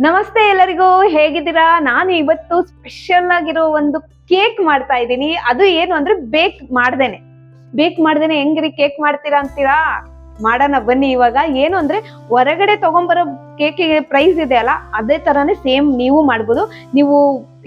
ನಮಸ್ತೆ ಎಲ್ಲರಿಗೂ, ಹೇಗಿದ್ದೀರಾ? ನಾನು ಇವತ್ತು ಸ್ಪೆಷಲ್ ಆಗಿರೋ ಒಂದು ಕೇಕ್ ಮಾಡ್ತಾ ಇದ್ದೀನಿ. ಅದು ಏನು ಅಂದ್ರೆ ಬೇಕ್ ಮಾಡ್ದೇನೆ. ಬೇಕ್ ಮಾಡ್ದೇನೆ. ಹೆಂಗ್ರಿ ಕೇಕ್ ಮಾಡ್ತೀರಾ ಅಂತೀರಾ? ಮಾಡೋಣ, ಬನ್ನಿ. ಇವಾಗ ಏನು ಅಂದ್ರೆ ಹೊರಗಡೆ ತಗೊಂಬರೋ ಕೇಕಿಗೆ ಪ್ರೈಸ್ ಇದೆ ಅಲ್ಲ, ಅದೇ ತರಾನೇ ಸೇಮ್ ನೀವು ಮಾಡ್ಬೋದು. ನೀವು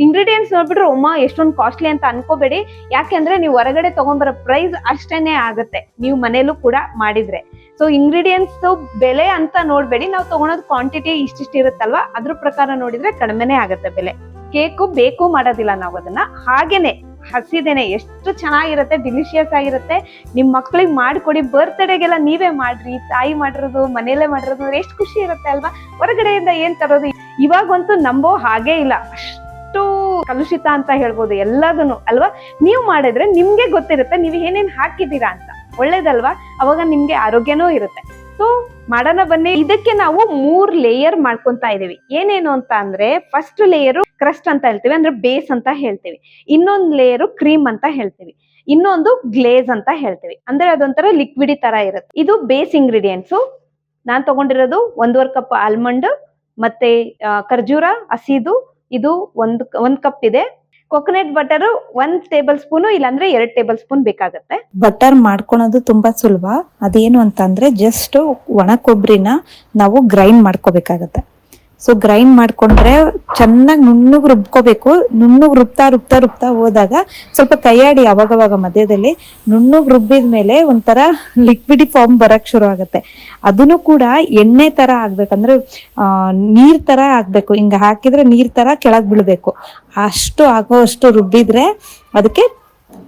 ಇಂಗ್ರೀಡಿಯೆಂಟ್ಸ್ ನೋಡ್ಬಿಟ್ರೆ ಅಮ್ಮ ಎಷ್ಟೊಂದು ಕಾಸ್ಟ್ಲಿ ಅಂತ ಅನ್ಕೋಬೇಡಿ. ಯಾಕೆಂದ್ರೆ ನೀವು ಹೊರಗಡೆ ತಗೊಂಬರೋ ಪ್ರೈಸ್ ಅಷ್ಟೇನೆ ಆಗುತ್ತೆ, ನೀವು ಮನೇಲೂ ಕೂಡ ಮಾಡಿದ್ರೆ. ಸೊ ಇಂಗ್ರೀಡಿಯೆಂಟ್ಸ್ ಬೆಲೆ ಅಂತ ನೋಡ್ಬೇಡಿ. ನಾವು ತಗೊಳೋದು ಕ್ವಾಂಟಿಟಿ ಇಷ್ಟಿಷ್ಟು ಇರುತ್ತಲ್ವಾ? ಅದ್ರ ಪ್ರಕಾರ ನೋಡಿದ್ರೆ ಕಡಿಮೆನೇ ಆಗುತ್ತೆ ಬೆಲೆ. ಕೇಕು ಬೇಕು ಮಾಡೋದಿಲ್ಲ ನಾವು ಅದನ್ನ. ಹಾಗೇನೆ ಹಸಿದೇನೆ, ಎಷ್ಟು ಚೆನ್ನಾಗಿರುತ್ತೆ ಡಿಲಿಷಿಯಸ್ ಆಗಿರುತ್ತೆ. ನಿಮ್ ಮಕ್ಳಿಗೆ ಮಾಡ್ಕೊಡಿ ಬರ್ತ್ಡೇಗೆಲ್ಲ ನೀವೇ ಮಾಡ್ರಿ, ತಾಯಿ ಮಾಡಿರೋದು ಮನೇಲೆ ಮಾಡಿರೋದು ಎಷ್ಟು ಖುಷಿ ಇರುತ್ತೆ ಅಲ್ವಾ? ಹೊರಗಡೆಯಿಂದ ಏನ್ ತರೋದು? ಇವಾಗಂತೂ ನಂಬೋ ಹಾಗೇ ಇಲ್ಲ. ಅಷ್ಟು ಕಲುಷಿತ ಅಂತ ಹೇಳ್ಬೋದು ಎಲ್ಲದನ್ನು ಅಲ್ವಾ? ನೀವು ಮಾಡಿದ್ರೆ ನಿಮ್ಗೆ ಗೊತ್ತಿರುತ್ತೆ, ನೀವು ಏನೇನ್ ಹಾಕಿದ್ದೀರಾ ಅಂತ. ಒಳ್ಳೇದಲ್ವಾ? ಅವಾಗ ನಿಮ್ಗೆ ಆರೋಗ್ಯನೂ ಇರುತ್ತೆ. ಸೊ ಮಾಡೋಣ ಬನ್ನಿ. ಇದಕ್ಕೆ ನಾವು ಮೂರ್ ಲೇಯರ್ ಮಾಡ್ಕೊಂತಾ ಇದೀವಿ. ಏನೇನು ಅಂತ ಅಂದ್ರೆ ಫಸ್ಟ್ ಲೇಯರ್ ಕ್ರಸ್ಟ್ ಅಂತ ಹೇಳ್ತೀವಿ, ಅಂದ್ರೆ ಬೇಸ್ ಅಂತ ಹೇಳ್ತೀವಿ. ಇನ್ನೊಂದು ಲೇಯರ್ ಕ್ರೀಮ್ ಅಂತ ಹೇಳ್ತೀವಿ. ಇನ್ನೊಂದು ಗ್ಲೇಸ್ ಅಂತ ಹೇಳ್ತೀವಿ. ಅಂದ್ರೆ ಅದೊಂಥರ ಲಿಕ್ವಿಡಿ ತರ ಇರುತ್ತೆ. ಇದು ಬೇಸ್ ಇಂಗ್ರೀಡಿಯೆಂಟ್ಸು ನಾನ್ ತಗೊಂಡಿರೋದು ಒಂದೂವರೆ ಕಪ್ ಆಲ್ಮಂಡ್ ಮತ್ತೆ ಖರ್ಜೂರ, ಹಸಿದು. ಇದು ಒಂದು, ಒಂದ್ ಕಪ್ ಇದೆ. ಕೊಕೊನಟ್ ಬಟರ್ ಒಂದ್ ಟೇಬಲ್ ಸ್ಪೂನ್ ಇಲ್ಲಾಂದ್ರೆ ಎರಡ್ ಟೇಬಲ್ ಸ್ಪೂನ್ ಬೇಕಾಗುತ್ತೆ. ಬಟರ್ ಮಾಡ್ಕೊಳೋದು ತುಂಬಾ ಸುಲಭ. ಅದೇನು ಅಂತಂದ್ರೆ ಜಸ್ಟ್ ಒಣ ಕೊಬ್ಬರಿನ ನಾವು ಗ್ರೈಂಡ್ ಮಾಡ್ಕೋಬೇಕಾಗತ್ತೆ. ಸೊ ಗ್ರೈಂಡ್ ಮಾಡ್ಕೊಂಡ್ರೆ ಚೆನ್ನಾಗಿ ನುಣ್ಣಗೆ ರುಬ್ಕೋಬೇಕು. ನುಣ್ಣಗೆ ರುಬ್ತಾ ರುಬ್ತಾ ರುಬ್ತಾ ಹೋದಾಗ ಸ್ವಲ್ಪ ಕೈಯಾಡಿ ಅವಾಗವಾಗ ಮಧ್ಯದಲ್ಲಿ ನುಣ್ಣಗೆ ರುಬ್ಬಿದ ಮೇಲೆ ಒಂಥರ ಲಿಕ್ವಿಡಿ ಫಾರ್ಮ್ ಬರಕ್ ಶುರು ಆಗುತ್ತೆ. ಅದನ್ನು ಕೂಡ ಎಣ್ಣೆ ತರ ಆಗ್ಬೇಕಂದ್ರೆ ಆ, ನೀರ್ ತರ ಆಗ್ಬೇಕು. ಹಿಂಗ ಹಾಕಿದ್ರೆ ನೀರ್ ತರ ಕೆಳಗ್ ಬೀಳ್ಬೇಕು. ಅಷ್ಟು ಆಗೋ ಅಷ್ಟು ರುಬ್ಬಿದ್ರೆ ಅದಕ್ಕೆ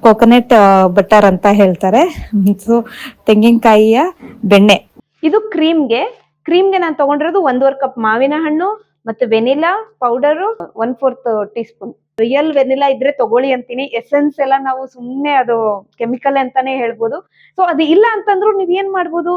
ಕೋಕೋನಟ್ ಬಟರ್ ಅಂತ ಹೇಳ್ತಾರೆ. ಸೊ ತೆಂಗಿನಕಾಯಿಯ ಬೆಣ್ಣೆ. ಇದು ಕ್ರೀಮ್ಗೆ ಕ್ರೀಮ್ಗೆ ನಾನು ತಗೊಂಡಿರೋದು ಒಂದೂವರೆ ಕಪ್ ಮಾವಿನ ಹಣ್ಣು ಮತ್ತೆ vanilla powder one fourth teaspoon real vanilla ಇದ್ರೆ ತಗೊಳ್ಳಿ ಅಂತೀನಿ. ಎಸೆನ್ಸ್ ಎಲ್ಲ ನಾವು ಸುಮ್ನೆ ಅದು ಕೆಮಿಕಲ್ ಅಂತಾನೆ ಹೇಳ್ಬೋದು. ಸೊ ಅದು ಇಲ್ಲ ಅಂತಂದ್ರು ನೀವ್ ಏನ್ ಮಾಡ್ಬೋದು?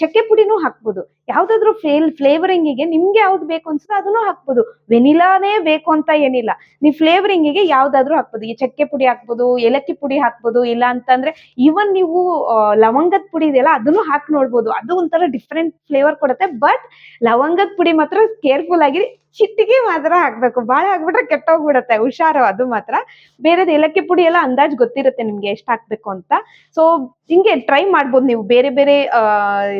ಚಕ್ಕೆ ಪುಡಿನೂ ಹಾಕ್ಬೋದು. ಯಾವ್ದಾದ್ರು ಫೇಲ್ ಫ್ಲೇವರಿಂಗಿಗೆ ನಿಮ್ಗೆ ಯಾವ್ದು ಬೇಕು ಅನ್ಸುತ್ತೆ ಅದನ್ನು ಹಾಕ್ಬೋದು. ವೆನಿಲಾನೇ ಬೇಕು ಅಂತ ಏನಿಲ್ಲ. ನೀವು ಫ್ಲೇವರಿಂಗಿಗೆ ಯಾವ್ದಾದ್ರು ಹಾಕ್ಬೋದು. ಈ ಚಕ್ಕೆ ಪುಡಿ ಹಾಕ್ಬೋದು, ಏಲಕ್ಕಿ ಪುಡಿ ಹಾಕ್ಬೋದು, ಇಲ್ಲ ಅಂತಂದ್ರೆ ಈವನ್ ನೀವು ಲವಂಗದ ಪುಡಿ ಇದೆಯಲ್ಲ ಅದನ್ನು ಹಾಕಿ ನೋಡ್ಬೋದು. ಅದು ಒಂಥರ ಡಿಫ್ರೆಂಟ್ ಫ್ಲೇವರ್ ಕೊಡುತ್ತೆ. ಬಟ್ ಲವಂಗದ ಪುಡಿ ಮಾತ್ರ ಕೇರ್ಫುಲ್ ಆಗಿ ಚಿಟ್ಟಿಗೆ ಮಾತ್ರ ಹಾಕ್ಬೇಕು. ಬಾಳ ಹಾಕ್ಬಿಟ್ರೆ ಕೆಟ್ಟೋಗ್ಬಿಡತ್ತೆ. ಹುಷಾರು ಅದು ಮಾತ್ರ. ಬೇರೆದು ಏಲಕ್ಕಿ ಪುಡಿ ಎಲ್ಲ ಅಂದಾಜ್ ಗೊತ್ತಿರುತ್ತೆ ನಿಮ್ಗೆ ಎಷ್ಟು ಹಾಕ್ಬೇಕು ಅಂತ. ಸೊ ಹಿಂಗೆ ಟ್ರೈ ಮಾಡ್ಬೋದು ನೀವು. ಬೇರೆ ಬೇರೆ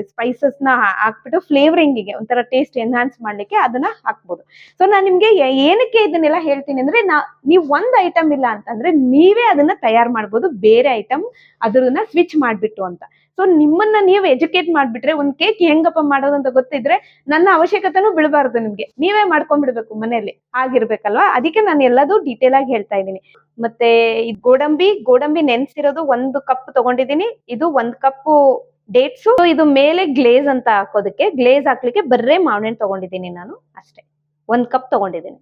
ಸ್ಪೈಸಸ್ನ ಹಾ- ಹಾಕ್ಬಿಟ್ಟು ಫ್ಲೇವರಿಂಗಿಗೆ ಒಂಥರ ಟೇಸ್ಟ್ ಎನ್ಹಾನ್ಸ್ ಮಾಡ್ಲಿಕ್ಕೆ ಅದನ್ನ ಹಾಕ್ಬೋದು. ಸೊ ನಾನ್ ನಿಮ್ಗೆ ಏನಕ್ಕೆ ಇದನ್ನೆಲ್ಲ ಹೇಳ್ತೀನಿ ಅಂದ್ರೆ, ನಾ, ನೀವು ಒಂದ್ ಐಟಮ್ ಇಲ್ಲ ಅಂತಂದ್ರೆ, ನೀವೇ ಅದನ್ನ ತಯಾರು ಮಾಡ್ಬೋದು, ಬೇರೆ ಐಟಮ್ ಅದನ್ನ ಸ್ವಿಚ್ ಮಾಡ್ಬಿಟ್ಟು ಅಂತ. ಸೊ ನಿಮ್ಮನ್ನ ನೀವು ಎಜುಕೇಟ್ ಮಾಡ್ಬಿಟ್ರೆ, ಒಂದ್ ಕೇಕ್ ಹೆಂಗಪ್ಪ ಮಾಡೋದು ಅಂತ ಗೊತ್ತಿದ್ರೆ, ನನ್ನ ಅವಶ್ಯಕತೆನೂ ಬಿಡಬಾರ್ದು ನಿಮ್ಗೆ. ನೀವೇ ಮಾಡ್ಕೊಂಡ್ಬಿಡ್ಬೇಕು ಮನೆಯಲ್ಲಿ. ಆಗಿರ್ಬೇಕಲ್ವಾ ಅದಕ್ಕೆ ನಾನು ಎಲ್ಲದೂ ಡೀಟೇಲ್ ಆಗಿ ಹೇಳ್ತಾ ಇದ್ದೀನಿ. ಮತ್ತೆ ಗೋಡಂಬಿ ಗೋಡಂಬಿ ನೆನ್ಸಿರೋದು ಒಂದು ಕಪ್ ತಗೊಂಡಿದ್ದೀನಿ. ಇದು ಒಂದ್ ಕಪ್ ಡೇಟ್ಸ್ ಇದು ಮೇಲೆ ಗ್ಲೇಸ್ ಅಂತ ಹಾಕೋದಕ್ಕೆ ಗ್ಲೇಸ್ ಹಾಕ್ಲಿಕ್ಕೆ ಬರ್ರೆ ಮಾವಿನ ತಗೊಂಡಿದ್ದೀನಿ ನಾನು. ಅಷ್ಟೇ. ಒಂದ್ ಕಪ್ ತಗೊಂಡಿದ್ದೀನಿ.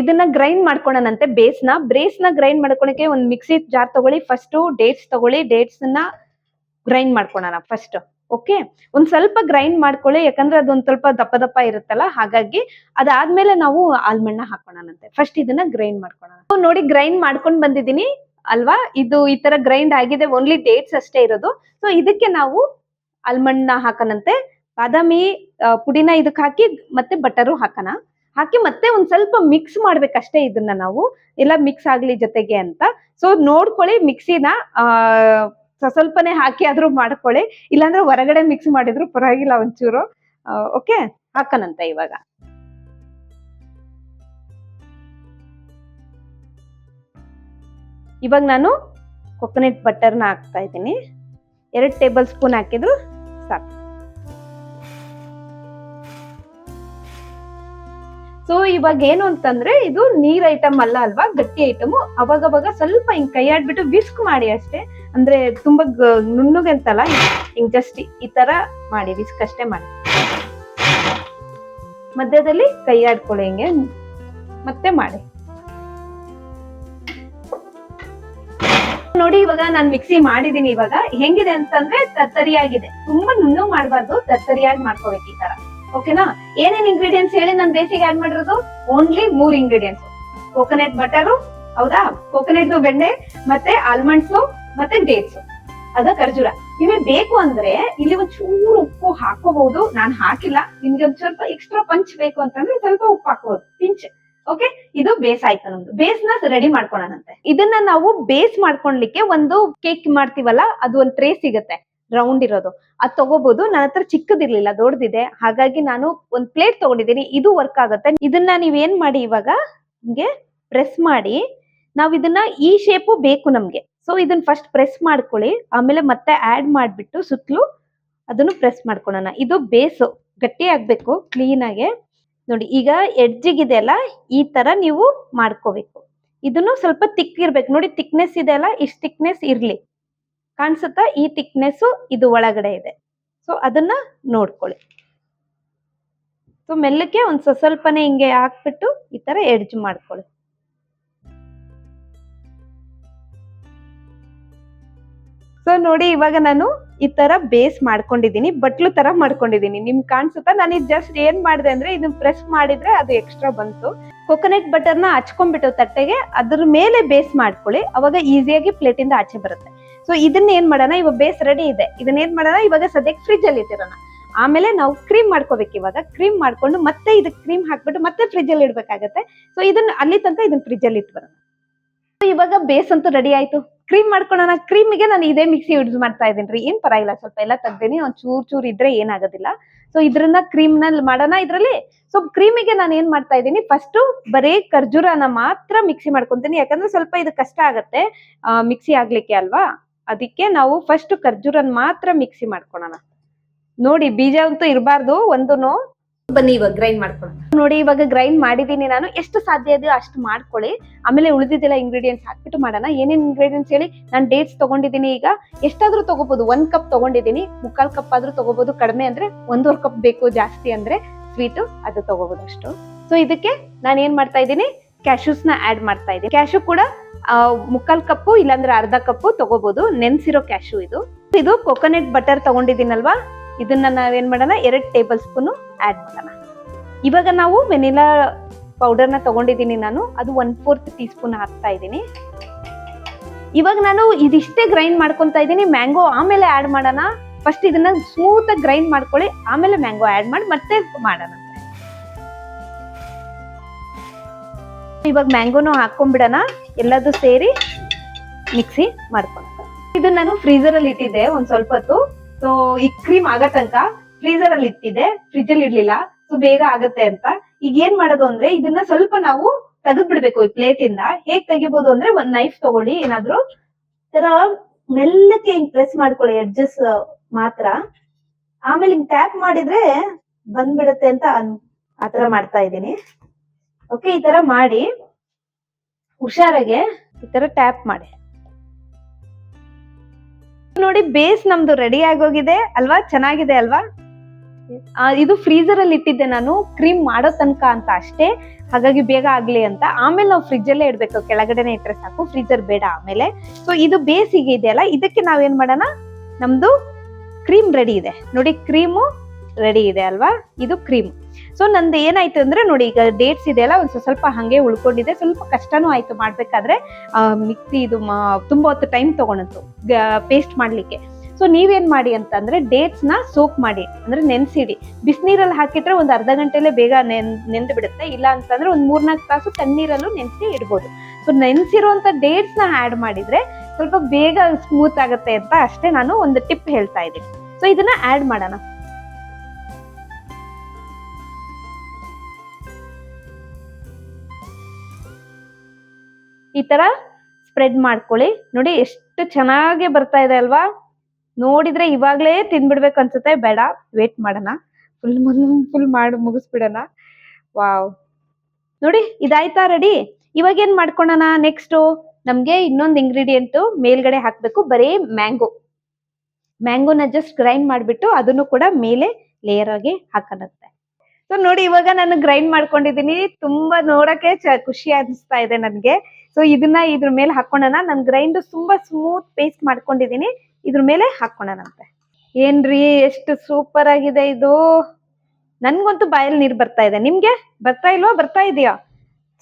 ಇದನ್ನ ಗ್ರೈಂಡ್ ಮಾಡ್ಕೊಳ್ಳೋಣಂತೆ ಬೇಸ್ನ ನ. ಬೇಸ್ನ ಗ್ರೈಂಡ್ ಮಾಡ್ಕೊಳಕ್ಕೆ ಒಂದ್ ಮಿಕ್ಸಿ ಜಾರ್ ತಗೊಳ್ಳಿ. ಫಸ್ಟ್ ಡೇಟ್ಸ್ ತಗೊಳ್ಳಿ. ಡೇಟ್ಸ್ನ ಗ್ರೈಂಡ್ ಮಾಡ್ಕೊಳ್ಳೋಣ ಫಸ್ಟ್ ಓಕೆ ಒಂದ್ ಸ್ವಲ್ಪ ಗ್ರೈಂಡ್ ಮಾಡ್ಕೊಳ್ಳಿ. ಯಾಕಂದ್ರೆ ಅದೊಂದ್ ಸ್ವಲ್ಪ ದಪ್ಪ ದಪ್ಪ ಇರುತ್ತಲ್ಲ, ಹಾಗಾಗಿ ಅದಾದ್ಮೇಲೆ ನಾವು ಆಲ್ಮಂಡ್ ಹಾಕೋಣಂತೆ ಫಸ್ಟ್ ಇದನ್ನ ಗ್ರೈಂಡ್ ಮಾಡ್ಕೊಳ್ಳೋಣ ನೋಡಿ ಗ್ರೈಂಡ್ ಮಾಡ್ಕೊಂಡ್ ಬಂದಿದ್ದೀನಿ. ಅಲ್ವಾ? ಇದು ಈ ತರ ಗ್ರೈಂಡ್ ಆಗಿದೆ ಓನ್ಲಿ ಡೇಟ್ಸ್ ಅಷ್ಟೇ ಇರೋದು. ಸೊ ಇದಕ್ಕೆ ನಾವು ಆಲ್ಮಂಡ್ನ ಹಾಕನಂತೆ, ಬಾದಾಮಿ ಪುಡಿನ ಇದಕ್ಕೆ ಹಾಕಿ ಮತ್ತೆ ಬಟರು ಹಾಕೋಣ ಹಾಕಿ ಮತ್ತೆ ಒಂದ್ ಸ್ವಲ್ಪ ಮಿಕ್ಸ್ ಮಾಡ್ಬೇಕಷ್ಟೇ ಇದನ್ನ ನಾವು. ಎಲ್ಲ ಮಿಕ್ಸ್ ಆಗ್ಲಿ ಜೊತೆಗೆ ಅಂತ. ಸೊ ನೋಡ್ಕೊಳ್ಳಿ ಮಿಕ್ಸಿನ ಸ್ವಲ್ಪನೇ ಹಾಕಿ ಆದ್ರೂ ಮಾಡ್ಕೊಳ್ಳಿ. ಇಲ್ಲಾಂದ್ರೆ ಹೊರಗಡೆ ಮಿಕ್ಸ್ ಮಾಡಿದ್ರು ಪರವಾಗಿಲ್ಲ ಒಂಚೂರು. ಓಕೆ ಹಾಕನಂತ ಇವಾಗ. ಇವಾಗ ನಾನು ಕೊಕೊನಟ್ ಬಟರ್ನ ಹಾಕ್ತಾ ಇದ್ದೀನಿ. ಎರಡು ಟೇಬಲ್ ಸ್ಪೂನ್ ಹಾಕಿದ್ರು ಸಾಕು. ಸೊ ಇವಾಗ ಏನು ಅಂತಂದ್ರೆ ಇದು ನೀರ್ ಐಟಮ್ ಅಲ್ಲ ಅಲ್ವಾ? ಗಟ್ಟಿ ಐಟಮ್ ಅವಾಗ ಅವಾಗ ಸ್ವಲ್ಪ ಹಿಂಗ್ ಕೈ ಆಡ್ಬಿಟ್ಟು ವಿಸ್ಕ್ ಮಾಡಿ ಅಷ್ಟೇ. ಅಂದ್ರೆ ತುಂಬಾ ನುಣ್ಣುಗೆ ನುಣ್ಣಗೆ ಅಂತಲ್ಲ, ಹಿಂಗ್ ಜಸ್ಟ್ ಈ ತರ ಮಾಡಿ ವಿಸ್ಕ್ ಅಷ್ಟೇ ಮಾಡಿ. ಮಧ್ಯದಲ್ಲಿ ಕೈ ಆಡ್ಕೊಳ್ಳಿ ಹಿಂಗೆ ಮತ್ತೆ ಮಾಡಿ. ನೋಡಿ, ಇವಾಗ ನಾನ್ ಮಿಕ್ಸಿ ಮಾಡಿದೀನಿ ಇವಾಗ. ಹೆಂಗಿದೆ ಅಂತಂದ್ರೆ ತತ್ತರಿಯಾಗಿದೆ. ತುಂಬಾ ನುಣ್ಣು ಮಾಡ್ಬಾರ್ದು, ತತ್ತರಿಯಾಗಿ ಮಾಡ್ಕೋಬೇಕು ಈ ತರ. ಓಕೆನಾ ಏನೇನ್ ಇಂಗ್ರೀಡಿಯೆಂಟ್ಸ್ ಹೇಳಿ ನಾನು ಬೇಸಿಗೆ ಆಡ್ ಮಾಡಿರೋದು? ಓನ್ಲಿ ಮೂರ್ ಇಂಗ್ರೀಡಿಯೆಂಟ್ಸ್ ಕೋಕೋನಟ್ ಬಟರು ಹೌದಾ? ಕೋಕೋನಟ್ ಬೆಣ್ಣೆ, ಮತ್ತೆ ಆಲ್ಮಂಡ್ಸ್ ಮತ್ತೆ ಡೇಟ್ಸ್ ಅದ ಖರ್ಜೂರ. ನಿಮಗೆ ಬೇಕು ಅಂದ್ರೆ ಇಲ್ಲಿ ಒಂಚೂರು ಚೂರು ಉಪ್ಪು ಹಾಕೋಬಹುದು ನಾನ್ ಹಾಕಿಲ್ಲ. ನಿಮ್ಗೆ ಒಂದ್ ಸ್ವಲ್ಪ ಎಕ್ಸ್ಟ್ರಾ ಪಂಚ್ ಬೇಕು ಅಂತಂದ್ರೆ ಸ್ವಲ್ಪ ಉಪ್ಪು ಹಾಕೋಬಹುದು ಪಿಂಚ್ ಓಕೆ ಇದು ಬೇಸ್ ಆಯ್ತು ನಮ್ದು. ಬೇಸ್ನ ರೆಡಿ ಮಾಡ್ಕೊಳ್ಳೋಣಂತೆ ಇದನ್ನ ನಾವು ಬೇಸ್ ಮಾಡ್ಕೊಳ್ಲಿಕ್ಕೆ ಒಂದು ಕೇಕ್ ಮಾಡ್ತೀವಲ್ಲ, ಅದು ಒಂದ್ ಟ್ರೇ ಸಿಗುತ್ತೆ. ರೌಂಡ್ ಇರೋದು. ಅದ್ ತಗೋಬಹುದು ನನ್ನ ಹತ್ರ ಚಿಕ್ಕದಿರ್ಲಿಲ್ಲ ದೊಡ್ಡದಿದೆ ಹಾಗಾಗಿ ನಾನು ಒಂದ್ ಪ್ಲೇಟ್ ತಗೊಂಡಿದ್ದೀನಿ. ಇದು ವರ್ಕ್ ಆಗುತ್ತೆ. ಇದನ್ನ ನೀವ್ ಏನ್ ಮಾಡಿ ಇವಾಗ? ಹಿಂಗೆ ಪ್ರೆಸ್ ಮಾಡಿ. ನಾವ್ ಇದನ್ನ ಈ ಶೇಪು ಬೇಕು ನಮ್ಗೆ. ಸೊ ಇದನ್ನ ಫಸ್ಟ್ ಪ್ರೆಸ್ ಮಾಡ್ಕೊಳ್ಳಿ. ಆಮೇಲೆ ಮತ್ತೆ ಆಡ್ ಮಾಡ್ಬಿಟ್ಟು ಸುತ್ತಲೂ ಅದನ್ನು ಪ್ರೆಸ್ ಮಾಡ್ಕೊಳ್ಳೋಣ ಇದು ಬೇಸು ಗಟ್ಟಿ ಆಗ್ಬೇಕು ಕ್ಲೀನ್ ಆಗಿ. ನೋಡಿ, ಈಗ ಎಡ್ಜಿಗಿದೆ ಅಲ್ಲ ಈ ತರ ನೀವು ಮಾಡ್ಕೋಬೇಕು. ಇದನ್ನು ಸ್ವಲ್ಪ ತಿಕ್ ಇರ್ಬೇಕು. ನೋಡಿ ತಿಕ್ನೆಸ್ ಇದೆ ಅಲ್ಲ, ಇಷ್ಟು ತಿಕ್ನೆಸ್ ಇರ್ಲಿ. ಕಾಣಿಸುತ್ತಾ? ಈ ತಿಕ್ನೆಸ್ ಇದು ಒಳಗಡೆ ಇದೆ. ಸೊ ಅದನ್ನ ನೋಡ್ಕೊಳ್ಳಿ. ಸೊ ಮೆಲ್ಲಕ್ಕೆ ಒಂದ್ ಸ್ವಸ್ವಲ್ಪನೆ ಹಿಂಗೆ ಹಾಕ್ಬಿಟ್ಟು ಈ ತರ ಎಡ್ಜ್ ಮಾಡ್ಕೊಳ್ಳಿ. ಸೊ ನೋಡಿ, ಇವಾಗ ನಾನು ಈ ತರ ಬೇಸ್ ಮಾಡ್ಕೊಂಡಿದೀನಿ ಬಟ್ಲು ತರ ಮಾಡ್ಕೊಂಡಿದೀನಿ ನಿಮ್ ಕಾಣಿಸುತ್ತಾ? ನಾನು ಜಸ್ಟ್ ಏನ್ ಮಾಡಿದೆ ಅಂದ್ರೆ ಇದನ್ನ ಪ್ರೆಸ್ ಮಾಡಿದ್ರೆ ಅದು ಎಕ್ಸ್ಟ್ರಾ ಬಂತು. ಕೊಕೊನಟ್ ಬಟರ್ನ ಹಚ್ಕೊಂಡ್ಬಿಟ್ಟು ತಟ್ಟೆಗೆ ಅದ್ರ ಮೇಲೆ ಬೇಸ್ ಮಾಡ್ಕೊಳ್ಳಿ. ಅವಾಗ ಈಸಿಯಾಗಿ ಪ್ಲೇಟ್ ಇಂದ ಆಚೆ ಬರುತ್ತೆ. ಸೊ ಇದನ್ನ ಏನ್ ಮಾಡೋಣ? ಇವಾಗ ಬೇಸ್ ರೆಡಿ ಇದೆ. ಇದನ್ನ ಏನ್ ಮಾಡೋಣ? ಇವಾಗ ಸದ್ಯಕ್ಕೆ ಫ್ರಿಜ್ ಅಲ್ಲಿ ಇಟ್ಟಿರೋಣ. ಆಮೇಲೆ ನಾವು ಕ್ರೀಮ್ ಮಾಡ್ಕೋಬೇಕು ಇವಾಗ. ಕ್ರೀಮ್ ಮಾಡ್ಕೊಂಡು ಮತ್ತೆ ಇದಕ್ಕೆ ಕ್ರೀಮ್ ಹಾಕ್ಬಿಟ್ಟು ಮತ್ತೆ ಫ್ರಿಜ್ ಅಲ್ಲಿ ಇಡ್ಬೇಕಾಗತ್ತೆ. ಸೊ ಇದನ್ನ ಅಲ್ಲಿ ತನಕ ಇದನ್ನ ಫ್ರಿಜ್ ಅಲ್ಲಿ So, ಇವಾಗ ಬೇಸ್ ಅಂತೂ ರೆಡಿ ಆಯ್ತು. ಕ್ರೀಮ್ ಮಾಡ್ಕೊಳ್ಳೋಣ ಕ್ರೀಮಿಗೆ ನಾನು ಇದೇ ಮಿಕ್ಸಿ ಯೂಸ್ ಮಾಡ್ತಾ ಇದ್ದೀನಿ ರೀ. ಏನ್ ಪರವಾಗಿಲ್ಲ. ಸ್ವಲ್ಪ ಎಲ್ಲ ತೆಗ್ದೇನಿ. ಒಂದ್ ಚೂರ್ ಚೂರ್ ಇದ್ರೆ ಏನಾಗೋದಿಲ್ಲ ಸೊ ಇದ್ರನ್ನ ಕ್ರೀಮ್ನಲ್ಲಿ ಮಾಡೋಣ. ಇದ್ರಲ್ಲಿ ಸೊ ಕ್ರೀಮಿಗೆ ನಾನು ಏನ್ ಮಾಡ್ತಾ ಇದ್ದೀನಿ? ಫಸ್ಟ್ ಬರೀ ಖರ್ಜೂರನ ಮಾತ್ರ ಮಿಕ್ಸಿ ಮಾಡ್ಕೊಂತೀನಿ. ಯಾಕಂದ್ರೆ ಸ್ವಲ್ಪ ಇದು ಕಷ್ಟ ಆಗತ್ತೆ. ಮಿಕ್ಸಿ ಆಗ್ಲಿಕ್ಕೆ ಅಲ್ವಾ? ಅದಕ್ಕೆ ನಾವು ಫಸ್ಟ್ ಖರ್ಜೂರನ್ ಮಾತ್ರ ಮಿಕ್ಸಿ ಮಾಡ್ಕೊಳ್ಳೋಣ ನೋಡಿ, ಬೀಜ ಅಂತೂ ಇರಬಾರ್ದು. ಒಂದೂನು ಬನ್ನಿ ಇವಾಗ ಗ್ರೈಂಡ್ ಮಾಡ್ಕೊಳ್ಳೋಣ. ನೋಡಿ, ಇವಾಗ ಗ್ರೈಂಡ್ ಮಾಡಿದೀನಿ ನಾನು. ಎಷ್ಟು ಸಾಧ್ಯ ಇದೆಯೋ ಅಷ್ಟು ಮಾಡ್ಕೊಳ್ಳಿ. ಆಮೇಲೆ ಉಳಿದಿದ್ದೆಲ್ಲ ಇಂಗ್ರೀಡಿಯೆಂಟ್ಸ್ ಹಾಕ್ಬಿಟ್ಟು ಮಾಡೋಣ. ಏನೇನು ಇಂಗ್ರೀಡಿಯೆಂಟ್ಸ್ ಹೇಳಿ? ನಾನು ಡೇಟ್ಸ್ ತಗೊಂಡಿದ್ದೀನಿ ಈಗ. ಎಷ್ಟಾದ್ರೂ ತಗೋಬಹುದು ಒಂದ್ ಕಪ್ ತಗೊಂಡಿದ್ದೀನಿ. ಮುಕ್ಕಾಲ್ ಕಪ್ ಆದ್ರೂ ತಗೋಬಹುದು ಕಡಿಮೆ ಅಂದ್ರೆ ಒಂದೂವರೆ ಕಪ್ ಬೇಕು ಜಾಸ್ತಿ ಅಂದ್ರೆ ಸ್ವೀಟು ಅದು ತಗೋಬಹುದು ಅಷ್ಟು. ಸೊ ಇದಕ್ಕೆ ನಾನು ಏನ್ ಮಾಡ್ತಾ ಇದ್ದೀನಿ? ಕ್ಯಾಶ್ಯೂಸ್ನ ಆಡ್ ಮಾಡ್ತಾ ಇದ್ದೀನಿ. ಕ್ಯಾಶು ಕೂಡ ಮುಕ್ಕಾಲು ಕಪ್ಪು ಇಲ್ಲಾಂದ್ರೆ ಅರ್ಧ ಕಪ್ಪು ತಗೋಬಹುದು ನೆನ್ಸಿರೋ ಕ್ಯಾಶು ಇದು. ಇದು ಕೊಕೊನಟ್ ಬಟರ್ ತಗೊಂಡಿದ್ದೀನಲ್ವಾ? ಇದನ್ನ ನಾವೇನ್ ಮಾಡೋಣ? ಎರಡು ಟೇಬಲ್ ಸ್ಪೂನ್ ಆಡ್ ಮಾಡೋಣ. ಇವಾಗ ನಾವು ವೆನಿಲಾ ಪೌಡರ್ನ ತಗೊಂಡಿದ್ದೀನಿ ನಾನು. ಅದು ಒನ್ ಫೋರ್ತ್ ಟೀ ಸ್ಪೂನ್ ಹಾಕ್ತಾ ಇದ್ದೀನಿ. ಇವಾಗ ನಾನು ಇದಿಷ್ಟೇ ಗ್ರೈಂಡ್ ಮಾಡ್ಕೊತಾ ಇದ್ದೀನಿ. ಮ್ಯಾಂಗೋ ಆಮೇಲೆ ಆಡ್ ಮಾಡೋಣ. ಫಸ್ಟ್ ಇದನ್ನ ಸ್ಮೂತ್ ಆಗಿ ಗ್ರೈಂಡ್ ಮಾಡ್ಕೊಳ್ಳಿ. ಆಮೇಲೆ ಮ್ಯಾಂಗೋ ಆಡ್ ಮಾಡಿ ಮತ್ತೆ ಮಾಡೋಣ. ಇವಾಗ ಮ್ಯಾಂಗೋನು ಹಾಕೊಂಡ್ಬಿಡೋಣ ಎಲ್ಲದೂ ಸೇರಿ ಮಿಕ್ಸಿ ಮಾಡ್ಕೊಳ್ಳೋಣ. ಇದು ನಾನು ಫ್ರೀಸರ್ ಅಲ್ಲಿ ಇಟ್ಟಿದ್ದೆ ಒಂದ್ ಸ್ವಲ್ಪ ಹೊತ್ತು. ಸೊ ಈ ಕ್ರೀಮ್ ಆಗೋ ತನಕ ಫ್ರೀಸರ್ ಅಲ್ಲಿ ಇಟ್ಟಿದ್ದೆ ಫ್ರಿಜ್ ಅಲ್ಲಿ ಇರ್ಲಿಲ್ಲ ಸೊ ಬೇಗ ಆಗತ್ತೆ ಅಂತ. ಈಗ ಏನ್ ಮಾಡೋದು ಅಂದ್ರೆ, ಇದನ್ನ ಸ್ವಲ್ಪ ನಾವು ತೆಗೆದ್ ಬಿಡ್ಬೇಕು ಈ ಪ್ಲೇಟ್ ಇಂದ. ಹೇಗ್ ತೆಗಿಬಹುದು ಅಂದ್ರೆ ಒಂದ್ ನೈಫ್ ತಗೊಳ್ಳಿ, ಏನಾದ್ರು. ತರ ಮೆಲ್ಲಕ್ಕೆ ಹಿಂಗ್ ಪ್ರೆಸ್ ಮಾಡ್ಕೊಳ್ಳಿ ಎಡ್ಜಸ್ ಮಾತ್ರ. ಆಮೇಲೆ ಹಿಂಗ್ ಟ್ಯಾಪ್ ಮಾಡಿದ್ರೆ ಬಂದ್ಬಿಡತ್ತೆ ಅಂತ ಆತರ ಮಾಡ್ತಾ ಇದ್ದೀನಿ. ಓಕೆ ಈ ತರ ಮಾಡಿ. ಹುಷಾರಾಗೆ ಈ ತರ ಟ್ಯಾಪ್ ಮಾಡಿ. ನೋಡಿ ಬೇಸ್ ನಮ್ದು ರೆಡಿ ಆಗೋಗಿದೆ ಅಲ್ವಾ? ಚೆನ್ನಾಗಿದೆ ಅಲ್ವಾ? ಇದು ಫ್ರೀಸರ್ ಅಲ್ಲಿ ಇಟ್ಟಿದ್ದೆ ನಾನು. ಕ್ರೀಮ್ ಮಾಡೋ ತನಕ ಅಂತ ಅಷ್ಟೇ. ಹಾಗಾಗಿ ಬೇಗ ಆಗ್ಲಿ ಅಂತ. ಆಮೇಲೆ ನಾವು ಫ್ರಿಜ್ ಅಲ್ಲೇ ಇಡ್ಬೇಕು. ಕೆಳಗಡೆನೆ ಇಟ್ಟರೆ ಸಾಕು. ಫ್ರೀಜರ್ ಬೇಡ ಆಮೇಲೆ. ಸೊ ಇದು ಬೇಸಿಗೆ ಇದೆಯಲ್ಲ ಇದಕ್ಕೆ ನಾವೇನ್ ಮಾಡೋಣ? ನಮ್ದು ಕ್ರೀಮ್ ರೆಡಿ ಇದೆ. ನೋಡಿ ಕ್ರೀಮು ರೆಡಿ ಇದೆ ಅಲ್ವಾ? ಇದು ಕ್ರೀಮ್ ಸೊ ನಂದು ಏನಾಯ್ತು ಅಂದ್ರೆ ನೋಡಿ, ಈಗ ಡೇಟ್ಸ್ ಇದೆಯಲ್ಲ ಒಂದು ಸ್ವ- ಸ್ವಲ್ಪ ಹಂಗೆ ಉಳ್ಕೊಂಡಿದೆ. ಸ್ವಲ್ಪ ಕಷ್ಟನೂ ಆಯ್ತು ಮಾಡ್ಬೇಕಾದ್ರೆ ಮಿಕ್ಸಿ ಇದು ತುಂಬಾ ಹೊತ್ತು ಟೈಮ್ ತಗೊಂಡಿತ್ತು ಪೇಸ್ಟ್ ಮಾಡ್ಲಿಕ್ಕೆ. ಸೊ ನೀವೇನ್ ಮಾಡಿ ಅಂತಂದ್ರೆ ಡೇಟ್ಸ್ನ ಸೋಕ್ ಮಾಡಿ, ಅಂದ್ರೆ ನೆನ್ಸಿಡಿ. ಬಿಸಿನೀರಲ್ಲಿ ಹಾಕಿದ್ರೆ ಒಂದು ಅರ್ಧ ಗಂಟೆಲೆ ಬೇಗ ನೆನ್, ನೆಂದು ಬಿಡುತ್ತೆ. ಇಲ್ಲ ಅಂತಂದ್ರೆ ಒಂದು ಮೂರ್ನಾಲ್ಕು ತಾಸು ತಣ್ಣೀರಲ್ಲೂ ನೆನ್ಸಿ ಇಡ್ಬೋದು. ಸೊ ನೆನ್ಸಿರುವಂತ ಡೇಟ್ಸ್ನ ಆಡ್ ಮಾಡಿದ್ರೆ ಸ್ವಲ್ಪ ಬೇಗ ಸ್ಮೂತ್ ಆಗುತ್ತೆ ಅಂತ ಅಷ್ಟೇ ನಾನು ಒಂದು ಟಿಪ್ ಹೇಳ್ತಾ ಇದ್ದೀನಿ. ಸೊ ಇದನ್ನ ಆಡ್ ಮಾಡೋಣ. ಈ ತರ ಸ್ಪ್ರೆಡ್ ಮಾಡ್ಕೊಳ್ಳಿ. ನೋಡಿ ಎಷ್ಟು ಚೆನ್ನಾಗಿ ಬರ್ತಾ ಇದೆ ಅಲ್ವಾ? ನೋಡಿದ್ರೆ ಇವಾಗ್ಲೇ ತಿನ್ಬಿಡ್ಬೇಕು ಅನ್ಸುತ್ತೆ. ಬೇಡ ವೇಟ್ ಮಾಡೋಣ. ಫುಲ್ ಫುಲ್ ಮಾಡಿ, ಮುಗಿಸ್ಬಿಡೋಣ. ವಾವ್ ನೋಡಿ, ಇದಾಯ್ತಾ ರೆಡಿ ಇವಾಗ ಏನ್ ಮಾಡ್ಕೊಳ್ಳೋಣ ನೆಕ್ಸ್ಟ್ ನಮ್ಗೆ ಇನ್ನೊಂದು ಇಂಗ್ರೀಡಿಯೆಂಟ್ ಮೇಲ್ಗಡೆ ಹಾಕ್ಬೇಕು. ಬರೀ ಮ್ಯಾಂಗೋ ಮ್ಯಾಂಗೋನ ಜಸ್ಟ್ ಗ್ರೈಂಡ್ ಮಾಡಿಬಿಟ್ಟು ಅದನ್ನು ಕೂಡ ಮೇಲೆ ಲೇಯರ್ ಆಗಿ ಹಾಕನತ್ತೆ ಸೊ ನೋಡಿ, ಇವಾಗ ನಾನು ಗ್ರೈಂಡ್ ಮಾಡ್ಕೊಂಡಿದೀನಿ ತುಂಬಾ ನೋಡಕ್ಕೆ ಖುಷಿ ಅನಿಸ್ತಾ ಇದೆ ನನ್ಗೆ. ಸೊ ಇದನ್ನ ಇದ್ರ ಮೇಲೆ ಹಾಕೊಳ್ಳೋಣ ನನ್ ಗ್ರೈಂಡ್ ತುಂಬಾ ಸ್ಮೂತ್ ಪೇಸ್ಟ್ ಮಾಡ್ಕೊಂಡಿದೀನಿ ಇದ್ರ ಮೇಲೆ ಹಾಕೊಳ್ಳೋಣಂತೆ ಏನ್ರಿ, ಎಷ್ಟು ಸೂಪರ್ ಆಗಿದೆ ಇದು. ನನ್ಗಂತೂ ಬಾಯಲ್ಲಿ ನೀರ್ ಬರ್ತಾ ಇದೆ. ನಿಮ್ಗೆ? ಬರ್ತಾ ಇಲ್ವಾ? ಬರ್ತಾ ಇದೆಯಾ?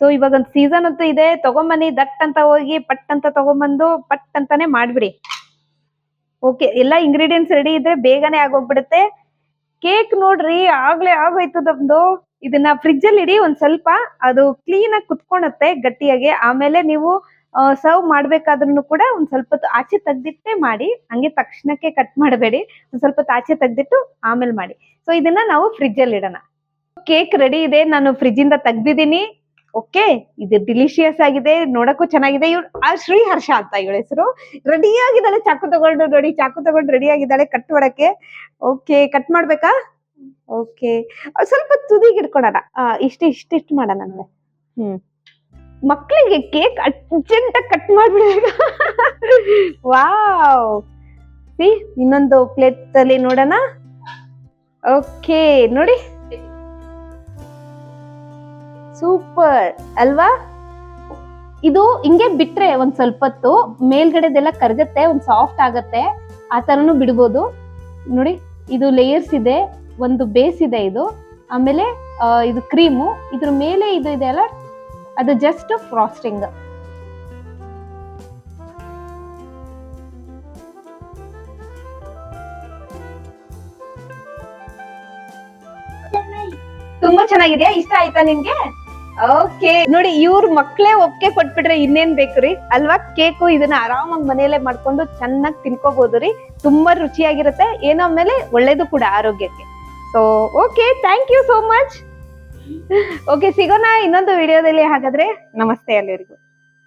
ಸೊ ಇವಾಗ ಒಂದು ಸೀಸನ್ ಅಂತೂ ಇದೆ. ತಗೊಂಬನ್ನಿ, ದಟ್ ಅಂತ ಹೋಗಿ, ಪಟ್ ಅಂತ ತಗೊಂಬಂದು, ಪಟ್ ಅಂತಾನೆ ಮಾಡ್ಬಿಡಿ. ಓಕೆ ಎಲ್ಲಾ ಇಂಗ್ರೀಡಿಯೆಂಟ್ಸ್ ರೆಡಿ ಇದ್ರೆ ಬೇಗನೆ ಆಗೋಗ್ಬಿಡುತ್ತೆ. ಕೇಕ್ ನೋಡ್ರಿ, ಆಗ್ಲೇ ಆಗೋಯ್ತು ನಮ್ದು. ಇದನ್ನ ಫ್ರಿಜ್ ಅಲ್ಲಿ ಇಡಿ, ಒಂದ್ ಸ್ವಲ್ಪ ಅದು ಕ್ಲೀನ್ ಆಗಿ ಕುತ್ಕೊಳತ್ತೆ ಗಟ್ಟಿಯಾಗಿ. ಆಮೇಲೆ ನೀವು ಸರ್ವ್ ಮಾಡ್ಬೇಕಾದ್ರೂ ಕೂಡ ಒಂದ್ ಸ್ವಲ್ಪ ಆಚೆ ತೆಗ್ದಿಟ್ಟೆ ಮಾಡಿ, ಹಂಗೆ ತಕ್ಷಣಕ್ಕೆ ಕಟ್ ಮಾಡಬೇಡಿ. ಒಂದ್ ಸ್ವಲ್ಪ ಆಚೆ ತೆಗ್ದಿಟ್ಟು ಆಮೇಲೆ ಮಾಡಿ. ಸೊ ಇದನ್ನ ನಾವು ಫ್ರಿಜ್ ಅಲ್ಲಿ ಇಡೋಣ. ಕೇಕ್ ರೆಡಿ ಇದೆ, ನಾನು ಫ್ರಿಜ್ ಇಂದ ತೆಗ್ದಿದ್ದೀನಿ. ಓಕೆ, ಇದು ಡಿಲಿಷಿಯಸ್ ಆಗಿದೆ, ನೋಡಕ್ಕೂ ಚೆನ್ನಾಗಿದೆ. ಇವ್ರು ಆ ಶ್ರೀ ಅಂತ ಇವಳ ಹೆಸರು. ರೆಡಿ ಆಗಿದ್ದಾಳೆ, ಚಾಕು ತಗೊಂಡು, ನೋಡಿ, ಚಾಕು ತಗೊಂಡು ರೆಡಿ ಆಗಿದ್ದಾಳೆ ಕಟ್ ಮಾಡಕ್ಕೆ. ಓಕೆ ಕಟ್ ಮಾಡ್ಬೇಕಾ? ಓಕೆ ಸ್ವಲ್ಪ ತುದಿಗೆ ಇಟ್ಕೊಡೋಣ ಇಷ್ಟು, ಇಷ್ಟಿಷ್ಟು ಮಾಡೋಣ ಅಂದ್ರೆ ಹ್ಮ್. ಮಕ್ಕಳಿಗೆ ಕೇಕ್ ಅರ್ಜೆಂಟ್ ಕಟ್ ಮಾಡ್ಬಿಡ್ಬೇಕು? ವಾವ್. ಸಿ, ಇನ್ನೊಂದು ಪ್ಲೇಟ್ ಅಲ್ಲಿ ನೋಡೋಣ. ಓಕೆ, ನೋಡಿ. ಸೂಪರ್ ಅಲ್ವಾ? ಇದು ಹಿಂಗೆ ಬಿಟ್ರೆ ಒಂದ್ ಸ್ವಲ್ಪ ಹೊತ್ತು ಮೇಲ್ಗಡೆದೆಲ್ಲ ಕರಗತ್ತೆ, ಒಂದ್ ಸಾಫ್ಟ್ ಆಗತ್ತೆ, ಆ ತರನು ಬಿಡ್ಬೋದು. ನೋಡಿ, ಇದು ಲೇಯರ್ಸ್ ಇದೆ, ಒಂದು ಬೇಸ್ ಇದೆ ಇದು. ಆಮೇಲೆ ಇದು ಕ್ರೀಮು ಇದ್ರ ಮೇಲೆ ಇದು ಇದೆ ಅಲ್ಲ, ಅದು ಜಸ್ಟ್ ಫ್ರಾಸ್ಟಿಂಗ್ ತುಂಬಾ ಚೆನ್ನಾಗಿದೆಯಾ? ಇಷ್ಟ ಆಯ್ತಾ ನಿಮ್ಗೆ? ಓಕೆ ನೋಡಿ, ಇವ್ರ ಮಕ್ಳೇ ಒಪ್ಕೆ ಕೊಟ್ಬಿಟ್ರೆ ಇನ್ನೇನ್ ಬೇಕ್ರಿ ಅಲ್ವಾ? ಕೇಕು ಇದನ್ನ ಆರಾಮಾಗಿ ಮನೆಯಲ್ಲೇ ಮಾಡ್ಕೊಂಡು ಚೆನ್ನಾಗಿ ತಿನ್ಕೋಬಹುದು ರೀ. ತುಂಬಾ ರುಚಿಯಾಗಿರುತ್ತೆ. ಏನೋ ಮೇಲೆ ಒಳ್ಳೇದು ಕೂಡ ಆರೋಗ್ಯಕ್ಕೆ. So okay thank you so much okay ಸಿಗೋಣ ಇನ್ನೊಂದು ವಿಡಿಯೋದಲ್ಲಿ ಹಾಗಾದ್ರೆ. ನಮಸ್ತೆ ಎಲ್ಲರಿಗೂ